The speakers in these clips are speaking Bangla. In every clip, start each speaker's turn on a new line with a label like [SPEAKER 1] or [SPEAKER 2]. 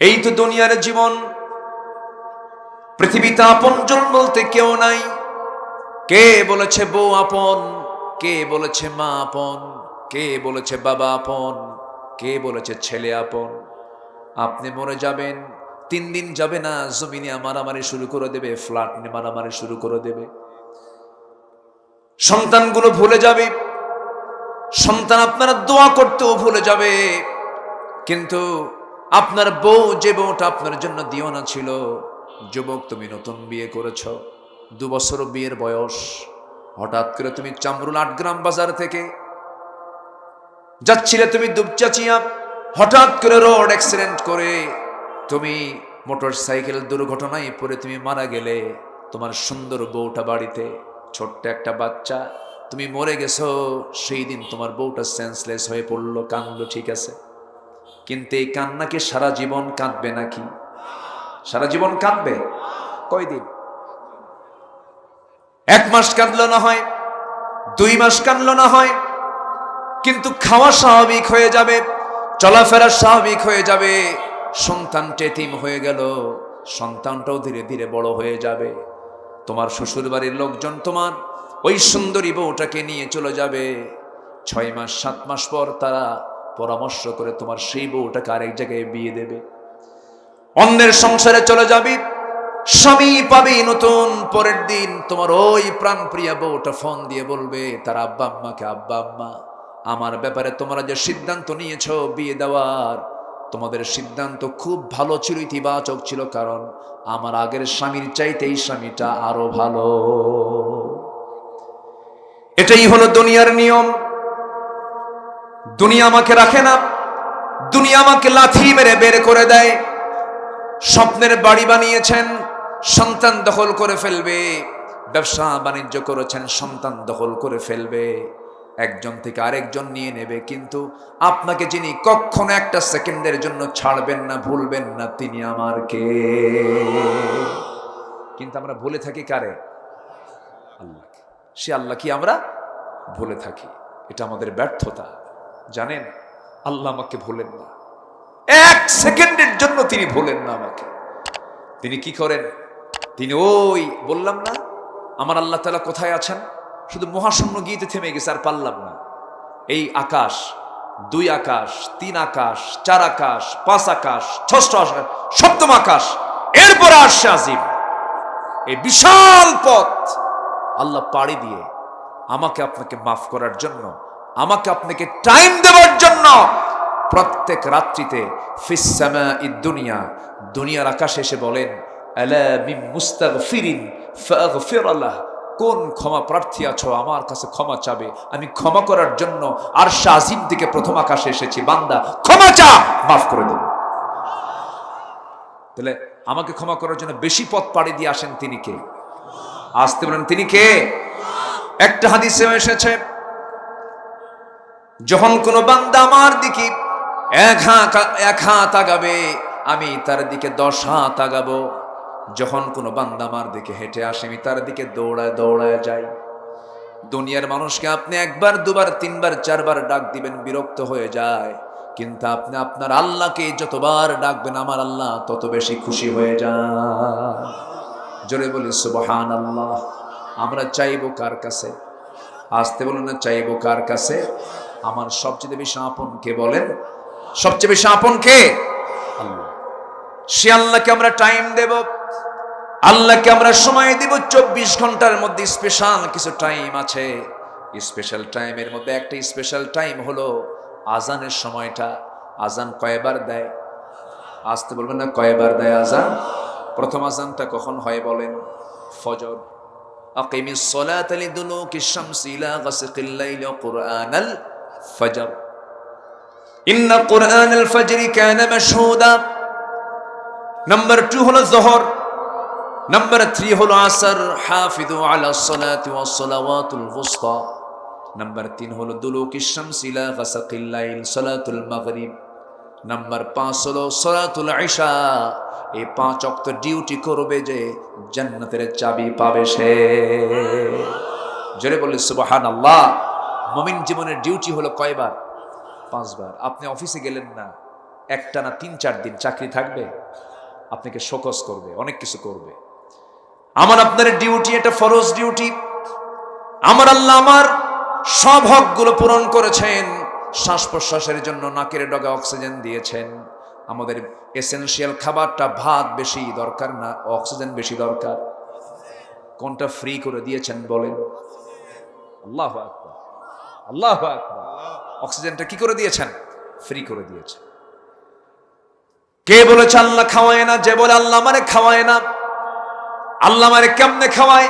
[SPEAKER 1] এই তো দুনিয়ার জীবন। পৃথিবীতে আপনজন বলতে কেউ নাই। কে বলেছে বউ আপন? কে বলেছে মা আপন? কে বলেছে বাবা আপন? কে বলেছে ছেলে আপন? আপনি মরে যাবেন, তিন দিন যাবে না, জমিনে মারামারি শুরু করে দেবে, ফ্ল্যাট নিয়ে মারামারি শুরু করে দেবে। সন্তানগুলো ভুলে যাবে। সন্তান আপনারা দোয়া করতেও ভুলে যাবে। কিন্তু আপনার বউ যে বউটা আপনার জন্য দিওনা ছিল, যুবক তুমি নতুন বিয়ে করেছ, দু বছর বিয়ের বয়স, হঠাৎ করে তুমি চামরুল আটগ্রাম বাজার থেকে যাচ্ছিলে, তুমি দুপচাচিয়া, হঠাৎ করে রোড অ্যাক্সিডেন্ট করে তুমি মোটর সাইকেল দুর্ঘটনায় পড়ে তুমি মারা গেলে, তোমার সুন্দর বউটা বাড়িতে, ছোট্ট একটা বাচ্চা, তুমি মরে গেছো, সেই দিন তোমার বউটা সেন্সলেস হয়ে পড়ল কান্দলো ঠিক আছে। কিন্তু এই কান্নাকে সারা জীবন কাঁদবে নাকি? সারা জীবন কাঁদবে? কয়দিন? এক মাস কাঁদলো না হয়, দুই মাস কাঁদলো না হয়, কিন্তু খাওয়া স্বাভাবিক হয়ে যাবে, চলাফেরা স্বাভাবিক হয়ে যাবে, সন্তান টেতিম হয়ে গেল, সন্তানটাও ধীরে ধীরে বড় হয়ে যাবে। তোমার শ্বশুর বাড়ির লোকজন তোমার ওই সুন্দরী বউটাকে নিয়ে চলে যাবে। ছয় মাস, সাত মাস পর তারা পরামর্শ করে তোমার সেই বউটাকে আরেক জায়গায় বিয়ে দেবে। অন্যের সংসারে চলে যাবি, স্বামী পাবি নতুন, পরের দিন তোমার ওই প্রাণপ্রিয়া বউটা ফোন দিয়ে বলবে, তার আব্বা আম্মাকে আব্বা আম্মা, আমার ব্যাপারে তোমরা যে সিদ্ধান্ত নিয়েছো বিয়ে দেওয়ার, তোমাদের সিদ্ধান্ত খুব ভালো ছিল, ইতিবাচক ছিল, কারণ আমার আগের স্বামীর চাইতে এই স্বামীটা আরও ভালো। এটাই হলো দুনিয়ার নিয়ম। দুনিয়া আমাকে রাখে না। দুনিয়া আমাকে লাথি মেরে বের করে দেয়। স্বপ্নের বাড়ি বানিয়েছেন, সন্তান দখল করে ফেলবে। ব্যবসা বাণিজ্য করেছেন, সন্তান দখল করে ফেলবে। একজন থেকে আরেকজন নিয়ে নেবে, কিন্তু আপনাকে যিনি কখনো একটা সেকেন্ডের জন্য ছাড়বেন না, ভুলবেন না, তিনি আমার কে? কিন্তু আমরা ভুলে থাকি কারে? আল্লাহকে। সে আল্লাহ কি আমরা? ভুলে থাকি। এটা আমাদের ব্যর্থতা। জানেন, আল্লাহ আমাকে ভুলেন না। এক সেকেন্ডের জন্য তিনি ভুলেন না আমাকে। তিনি কি করেন? তিনি ওই, বললাম না, আমার আল্লাহ তালা কোথায় আছেন? শুধু মহাশূন্য গীতে থেমে গেছে, আর পারলাম না। এই আকাশ, দুই আকাশ, তিন আকাশ, চার আকাশ, পাঁচ আকাশ, ষষ্ঠ আকাশ, সপ্তম আকাশ, এরপর আসছে আজিম। এই বিশাল পথ আল্লাহ পাড়ি দিয়ে আমাকে আপনাকে মাফ করার জন্য আমাকে আপনাকে টাইম দেওয়ার জন্য প্রত্যেক রাত্রিতে ফিসামা ই দুনিয়া, দুনিয়ার আকাশে এসে বলেন কোন ক্ষমা প্রার্থী আছো? আমার কাছে ক্ষমা চাবে। আমি ক্ষমা করার জন্য আর শাহিম থেকে প্রথম আকাশে এসেছি। বান্দা, ক্ষমা চা, মাফ করে দেব। তাহলে আমাকে ক্ষমা করার জন্য বেশি পথ পাড়ি দিয়ে আসেন তিনি কে? আসতে বলেন, তিনি কে? একটা হাদিসে এসেছে যখন কোনো বান্দা আমার দিকে এক হাত এক হাত আগাবে, আমি তার দিকে দশ হাত আগাবো। যখন কোনো বান্দা আমার দিকে হেঁটে আসে, আমি তার দিকে দৌড়ায় দৌড়ায় যাই। দুনিয়ার মানুষকে আপনি একবার, দুবার, তিনবার, চারবার ডাক দিবেন, বিরক্ত হয়ে যায়। কিন্তু আপনি আপনার আল্লাহকে যতবার ডাকবেন, আমার আল্লাহ তত বেশি খুশি হয়ে যায়। জোরে বলি সুবহান আল্লাহ আমরা চাইব কার কাছে? আসতে বলুন না, চাইব কার কাছে? আমার সবচেয়ে বেশি আপন কে বলেন? সবচেয়ে বেশি আপন কে? আল্লাহ। সে আল্লাহকে আমরা টাইম দেব, আল্লাহকে আমরা সময় দেব, চব্বিশ ঘণ্টার মধ্যে স্পেশাল কিছু টাইম আছে। স্পেশাল টাইমের মধ্যে একটা স্পেশাল টাইম হলো আজানের সময়টা। আজান কয়বার দেয়? আসতে বলবেন না, কয়বার দেয় আজান? প্রথম আজানটা কখন হয় বলেন? ফজর। আকিমিস সালাত লিদুলুকিশ শামসি ইলা গাসিকিল লাইল কুরআনাল ফজর। ইন্না কোরআন আল ফজরি কানা মাশহুদা। নাম্বার টু হলো যোহর নাম্বার থ্রি হলো আসর। হাফিজু আলা সালাতি ওয়াস সালাওয়াতুল নাম্বার 3 হলো দুলুকিশ শামস ইলা গাসাকিল লাইল সালাতুল মাগরিব। নাম্বার 5 হলো সলাতুল ইশা এই পাঁচ অক্ত ডিউটি করবে যে জান্নাতের চাবি পাবে সে। জোরে বললি সুবহানাল্লাহ। মমিন জীবনের ডিউটি হলো কয়বার? পাঁচবার। আপনি অফিসে গেলেন না, একটা না তিন চার দিন চাকরি থাকবে, আপনাকে শোকস করবে, অনেক কিছু করবে। আমার আপনার ডিউটি, এটা ফরজ ডিউটি। আমার আল্লাহ আমার সব হকগুলো পূরণ করেছেন শ্বাস প্রশ্বাসের জন্য নাকের ডগা অক্সিজেন দিয়েছেন। আমাদের এসেনশিয়াল খাবারটা ভাত বেশি দরকার না, অক্সিজেন বেশি দরকার। কোনটা ফ্রি করে দিয়েছেন বলেন? আল্লাহ আল্লাহ অক্সিজেনটা কি করে দিয়েছেন? ফ্রি করে দিয়েছেন। কে বলেছে, আল্লাহ খাওয়ায় না? যে বলে, আল্লাহ মানে খাওয়ায় না। আল্লাহ মানে কেমনে খাওয়ায়?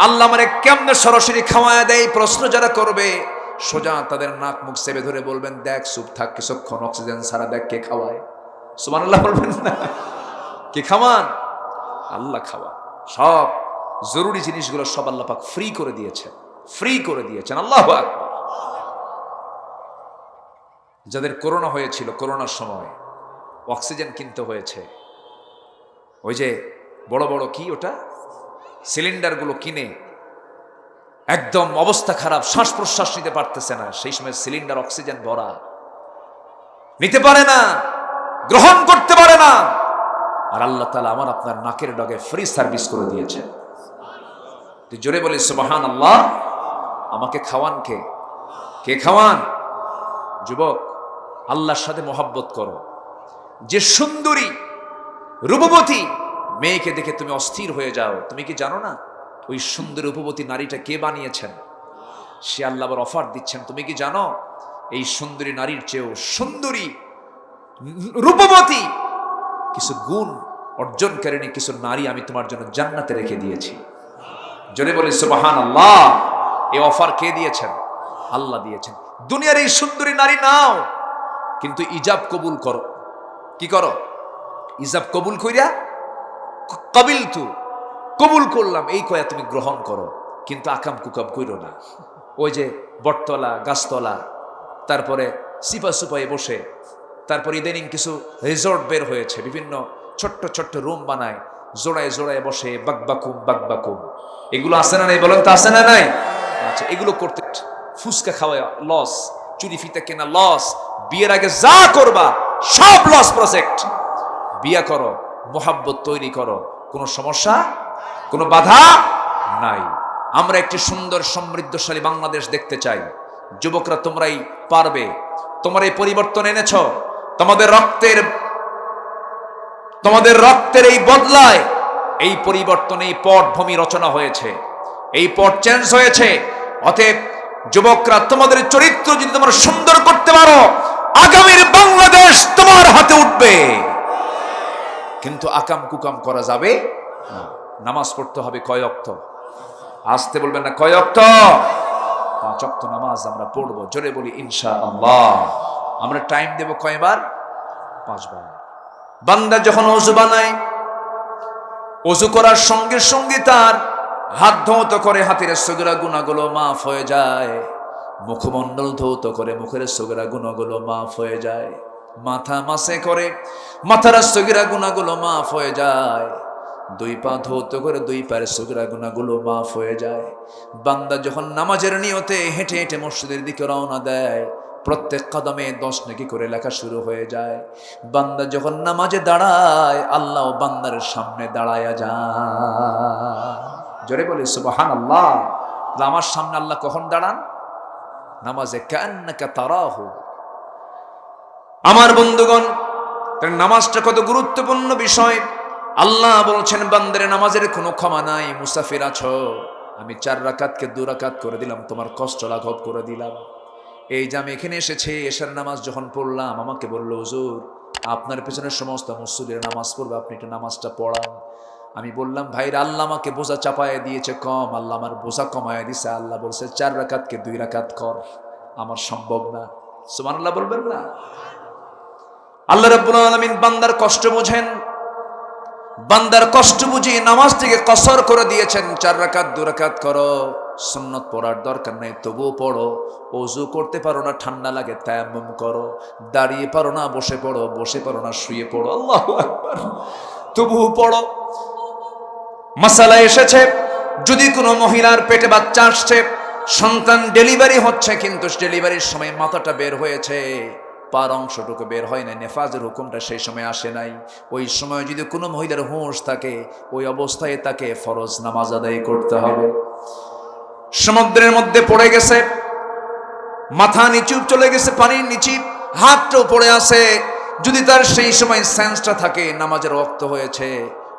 [SPEAKER 1] আল্লাহ মানে কেমনে সরাসরি খাওয়ায় দেয়? প্রশ্ন যারা করবে, সোজা তাদের নাক মুখ চেপে ধরে বলবেন, দেখ, চুপ থাক, কিছুক্ষণ অক্সিজেন সারা দেখ কে খাওয়ায়। সুমান আল্লাহ বলবেন না। কে খাওয়ান? আল্লাহ খাওয়া সব জরুরি জিনিসগুলো সব আল্লাহ পাক ফ্রি করে দিয়েছেন। ফ্রি করে দিয়েছেন। আল্লাহ আকবার। যাদের করোনা হয়েছিল, করোনার সময়। অক্সিজেন কিনতে হয়েছে। ওই যে বড় বড় কি ওটা? সিলিন্ডারগুলো কিনে একদম অবস্থা খারাপ শ্বাস প্রশ্বাস নিতে পারতেছে না। সেই সময় সিলিন্ডার, অক্সিজেন ভরা। নিতে পারে না, গ্রহণ করতে পারে না। আর আল্লাহ তালা আমার আপনার নাকের ডগে ফ্রি সার্ভিস করে দিয়েছে। তুই জোরে বলিস সুবাহান আল্লাহ আমাকে খাওয়ান কে? কে খাওয়ান? যুবক আল্লাহর সাথে মোহাব্বত করো। যে সুন্দরী, রূপবতী মেয়েকে দেখে তুমি অস্থির হয়ে যাও। তুমি কি জানো না? ওই সুন্দর, রূপবতী নারীটা কে বানিয়েছেন? সে আল্লাহ আবার অফার দিচ্ছেন। তুমি কি জানো? এই সুন্দরী নারীর চেয়েও সুন্দরী, রূপবতী কিছু গুণ অর্জন করেনি কিছু নারী আমি তোমার জন্য জান্নাতে রেখে দিয়েছি। জোরে বলে সুবাহান আল্লাহ এই অফার কে দিয়েছেন? আল্লাহ দিয়েছেন। দুনিয়ার এই সুন্দরী নারী নাও। কিন্তু ইজাব কবুল করো। কি করো? ইজাব কবুল কইরা কবিল তু। কবুল করলাম, এই কয়া তুমি গ্রহণ করো। কিন্তু আকাম কুকাম কইরো না। ওই যে বটতলা, গাছতলা, তারপরে সিপা সুপায়ে বসে, তারপর ইদানিং কিছু রিসর্ট বের হয়েছে, বিভিন্ন ছোট্ট ছোট্ট রুম বানায়, জোড়ায় জোড়ায় বসে বাকবাকুম বাকবাকুম এগুলো আছে না নাই বলেন তো আছে না নাই? আচ্ছা এগুলো করতে ফুচকা খাওয়া লস চুরি ফিতা কেনা লস বিয়ের আগে যা করবা, সব লস প্রজেক্ট বিয়া করো, মোহাব্বত তৈরি করো। কোনো সমস্যা? কোনো বাধা? নাই। আমরা একটি সুন্দর, সমৃদ্ধশালী বাংলাদেশ দেখতে চাই। যুবকরা তোমরাই পারবে। তোমার এই পরিবর্তন এনেছ। তোমাদের রক্তের তোমাদের রক্তের এই বদলায় এই পরিবর্তনে, এই পটভূমি রচনা হয়েছে। এই পট চেঞ্জ হয়েছে। অতএব যুবকরা, তোমাদের চরিত্র যদি তোমরা সুন্দর করতে পারো, আগামীর বাংলাদেশ তোমার হাতে উঠবে। কিন্তু আকাম কুকাম করা যাবে নামাজ পড়তে হবে কয় অক্ত? আসতে বলবেন না, কয় অক্ত? পাঁচ অক্ত নামাজ আমরা পড়ব, জোরে বলি ইনশা আল্লাহ আমরা টাইম দেব কয়বার? পাঁচবার। বান্দা যখন অজু বানায়, অজু করার সঙ্গে সঙ্গে তার হাত ধৌত করে হাতের সগরা গুণাগুলো মাফ হয়ে যায়। মুখমণ্ডল ধৌত করে মুখের সগরা গুণাগুলো মাফ হয়ে যায়। মাথা মাসে করে মাথার সগিরা গুণাগুলো মাফ হয়ে যায়। দুই পা ধৌত করে দুই পায়ের সগিরা গুণাগুলো মাফ হয়ে যায়। বান্দা যখন নামাজের নিয়তে হেঁটে হেঁটে মসজিদের দিকে রওনা দেয়, প্রত্যেক কদমে দশ নাকি করে লেখা শুরু হয়ে যায়। বান্দা যখন নামাজে দাঁড়ায়, আল্লাহ বান্দার সামনে দাঁড়ায়া যায়। জোরে বলে সুবাহান আল্লাহ আমার সামনে আল্লাহ কখন দাঁড়ান? নামাজে কান্নাকা তারাহু। আমার বন্ধুগণ নামাজটা কত গুরুত্বপূর্ণ বিষয়। আল্লাহ বলছেন, বান্দারে, নামাজের কোনো ক্ষমা নাই, মুসাফির আছো। আমি চার রাকাতকে দু রাকাত করে দিলাম, তোমার কষ্ট লাঘব করে দিলাম। এই যে আমি এখানে এসেছি, এশার নামাজ যখন পড়লাম, আমাকে বলল, হুজুর, আপনার পেছনে সমস্ত মসজিদের নামাজ পড়বে, আপনি একটা নামাজটা পড়ান। আমি বললাম, ভাইরা, আল্লাহ আমাকে বোঝা চাপায় দিয়েছে, কম। আল্লাহ আমার বোঝা কমায় দিছে। আল্লাহ বলছে, চার রাকাতকে দুই রাকাত কর। আমার সম্ভব না। সুমান আল্লাহ বলবেন না? আল্লাহ রাব্বুল আলামিন বান্দার কষ্ট বোঝেন। বান্দার কষ্ট বুঝিয়ে নামাজটিকে কসর করে দিয়েছেন। চার রাকাত, দু রাকাত করো। সুন্নত পড়ার দরকার নেই, তবুও পড়ো। অজু করতে পারো না, ঠান্ডা লাগে, তায়াম্মুম করো। দাঁড়িয়ে পারো না, বসে পড়ো। বসে পারো না, শুয়ে পড়ো। আল্লাহ আকবার। তবুও পড়ো। মাসালা এসেছে, যদি কোনো মহিলার পেটে বাচ্চা আসছে, সন্তান ডেলিভারি হচ্ছে, কিন্তু ডেলিভারির সময় মাথাটা বের হয়েছে, পার অংশটুকু বের হয় না নেফাজের হুকুমটা সেই সময় আসে নাই। ওই সময় যদি কোনো মহিলার হুঁশ থাকে, ওই অবস্থায় তাকে ফরজ নামাজ আদায় করতে হবে। সমুদ্রের মধ্যে পড়ে গেছে, মাথা নিচু চলে গেছে পানির নিচি হাতটাও পড়ে আছে। যদি তার সেই সময় সেন্সটা থাকে, নামাজের রক্ত হয়েছে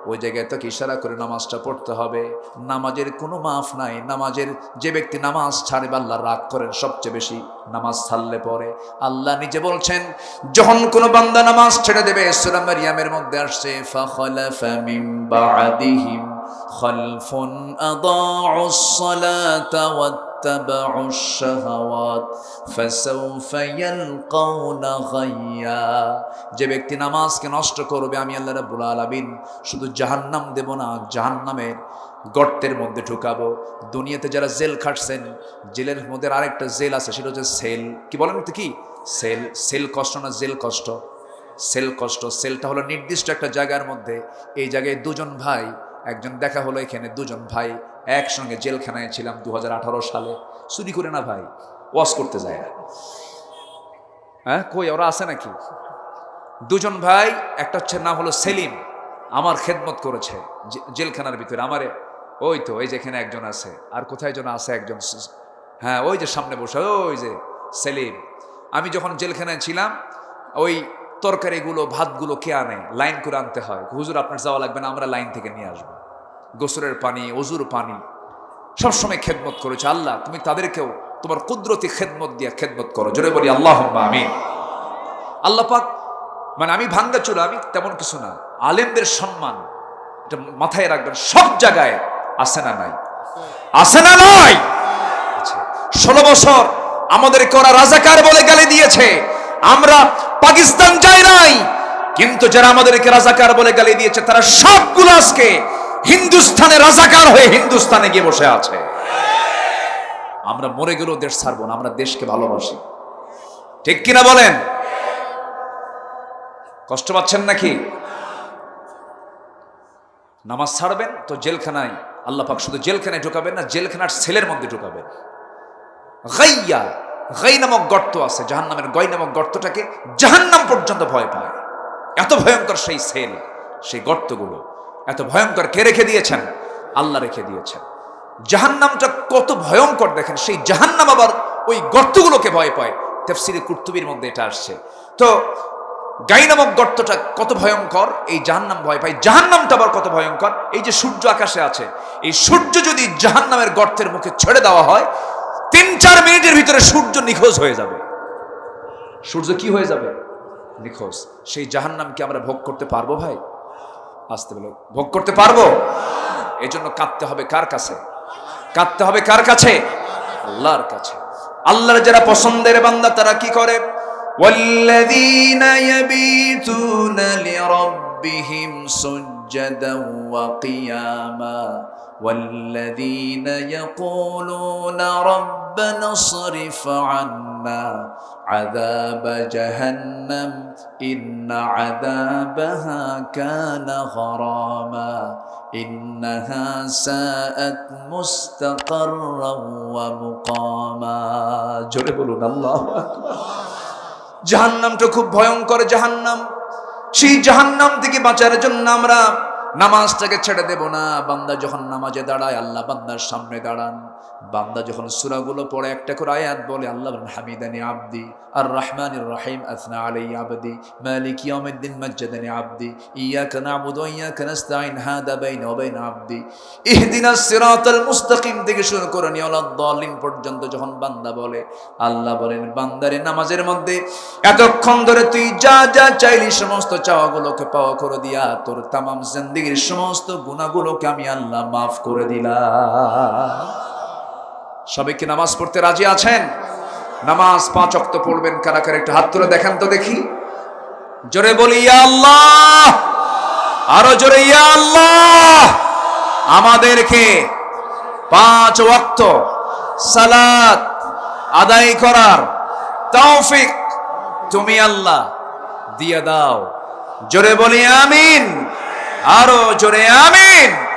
[SPEAKER 1] ওই জায়গায় তাকে ইশারা করে নামাজটা পড়তে হবে। নামাজের কোনো মাফ নাই। নামাজের যে ব্যক্তি নামাজ ছাড়ে বা আল্লাহ রাগ করেন সবচেয়ে বেশি। নামাজ ছাড়লে পরে আল্লাহ নিজে বলছেন, যখন কোনো বান্দা নামাজ ছেড়ে দেবে, সুরা মারিয়ামের মধ্যে আসছে, ফাখলাফা খালফুন واتبعوا الشهوات فسوف يلقون غيا যে ব্যক্তি নামাজকে নষ্ট করবে আমি আল্লাহ রাব্বুল আলামিন শুধু জাহান্নাম দেব না জাহান্নামের গর্তের মধ্যে ঢুকাবো দুনিয়াতে যারা জেল খাটছেন জেলের মধ্যে আরেকটা জেল আছে সেটা হচ্ছে সেল কি বলেন তো কি সেল সেল কষ্ট না জেল কষ্ট সেল কষ্ট সেলটা হলো নির্দিষ্ট একটা জায়গার মধ্যে এই জায়গায় দুজন ভাই একজন দেখা হলো এখানে, দুজন ভাই, একসঙ্গে জেলখানায় ছিলাম দু হাজার আঠারো সালে। চুরি করে না ভাই, ওয়াশ করতে যায় না। হ্যাঁ কই, ওরা আছে নাকি? দুজন ভাই, একটা হচ্ছে নাম হলো সেলিম, আমার খেদমত করেছে জেলখানার ভিতরে। আমারে, ওই তো ওই যেখানে একজন আছে, আর কোথায় যেন আছে একজন হ্যাঁ ওই যে সামনে বসে, ওই যে সেলিম। আমি যখন জেলখানায় ছিলাম, ওই তরকারিগুলো, ভাতগুলো কে আনে? লাইন করে আনতে হয়। হুজুর, আপনার যাওয়া লাগবে না, আমরা লাইন থেকে নিয়ে আসব। গোসরের পানি, অজুর পানি। সবসময় খেদমত করেছে। আল্লাহ, তুমি তাদেরকেও তোমার কুদরতি খেদমত দিয়ে খেদমত করো। জোরে বলি আল্লাহ আমি আল্লাহ পাক মানে আমি ভাঙ্গা চুরা আমি তেমন কিছু না। আলেমদের সম্মান, এটা মাথায় রাখবেন, সব জায়গায় আসে না নাই? আসে না নয় আছে। ষোলো বছর আমাদেরকে ওরা রাজাকার বলে গালি দিয়েছে। আমরা পাকিস্তান যাই নাই। কিন্তু যারা আমাদেরকে রাজাকার বলে গালি দিয়েছে, তারা সবগুলো আজকে হিন্দুস্তানে রাজাকার হয়ে হিন্দুস্তানে গিয়ে বসে আছে। আমরা মরে গেলেও দেশ ছাড়বো না, আমরা দেশকে ভালোবাসি। ঠিক কিনা বলেন? কষ্ট পাচ্ছেন নাকি? নামাজ ছাড়বেন তো জেলখানায়, আল্লাহ পাক শুধু জেলখানায় ঢুকাবেন না, জেলখানার সেলের মধ্যে ঢুকাবেন। গাইয়া গাই নামক গর্ত আছে, জাহান্নামের গই নামক গর্তটাকে জাহান্নাম পর্যন্ত ভয় পায়। এত ভয়ঙ্কর সেই সেল, সেই গর্তগুলো। এত ভয়ঙ্কর কে রেখে দিয়েছেন? আল্লাহ রেখে দিয়েছেন। জাহান্নামটা কত ভয়ঙ্কর দেখেন, সেই জাহান্নাম আবার ওই গর্তগুলোকে ভয় পায়। তেফসিরে কুর্তুবির মধ্যে এটা আসছে। তো গাই নামক গর্তটা কত ভয়ঙ্কর, এই জাহান্নাম ভয় পায়। জাহান্নামটা আবার কত ভয়ঙ্কর, এই যে সূর্য আকাশে আছে, এই সূর্য যদি জাহান্নামের গর্তের মুখে ছেড়ে দেওয়া হয় তিন চার মিনিটের ভিতরে সূর্য নিখোঁজ হয়ে যাবে সূর্য কি হয়ে যাবে নিখোঁজ সেই জাহান্নামকে আমরা ভোগ করতে পারবো ভাই আসতে বলো ভোগ করতে পারবো এই জন্য কাঁদতে হবে কার কাছে কাঁদতে হবে কার কাছে আল্লাহর কাছে আল্লাহর যারা পছন্দের বান্দা তারা কি করে والذين يبيتون لربهم سجدا وقياما والذين يقولون ربنا اصرف عنا عذاب جهنم إن عذابها كان غراما إنها ساءت مستقرا ومقاما جرب الله أكبر জাহান্নামটা খুব ভয়ঙ্কর জাহান্নাম সেই জাহান্নাম থেকে বাঁচার জন্য আমরা নামাজটাকে ছেড়ে দেব না। বান্দা যখন নামাজে দাঁড়ায়, আল্লাহ বান্দার সামনে দাঁড়ান। বান্দা যখন সুরাগুলো পড়ে, একটা করে আয়াত বলে, আল্লাহ হামিদানি আব্দি আর রহমান রহিম, আসনা আলাই আবদি, মালিক ইয়াউমিদ্দিন, মাজ্জাদানি আব্দি, ইয়াকা নাবুদু ওয়া ইয়াকা নাস্তাইন হাদা বাইনা ওয়া আব্দি। ইহদিনাস সিরাতাল মুস্তাকিম থেকে শুরু করে নিয়ালাদ দালিন পর্যন্ত যখন বান্দা বলে, আল্লাহ বলেন, বান্দারে, নামাজের মধ্যে এতক্ষণ ধরে তুই যা যা চাইলি, সমস্ত চাওয়াগুলোকে পাওয়া করে দিয়া, তোর তামাম জিন্দিগির সমস্ত গুণাগুলোকে আমি আল্লাহ মাফ করে দিলাম। সবাই কি নামাজ পড়তে রাজি আছেন? নামাজ পাঁচ অক্ত পড়বেন, কারা কারা একটু হাত তুলে দেখেন তো দেখি। জোরে বলি আল্লাহ! আরও জোরে আল্লাহ! আমাদেরকে পাঁচ ওয়াক্ত সালাত আদায় করার তৌফিক তুমি আল্লাহ দিয়ে দাও। জোরে বলি, আমিন! আরও জোরে আমিন।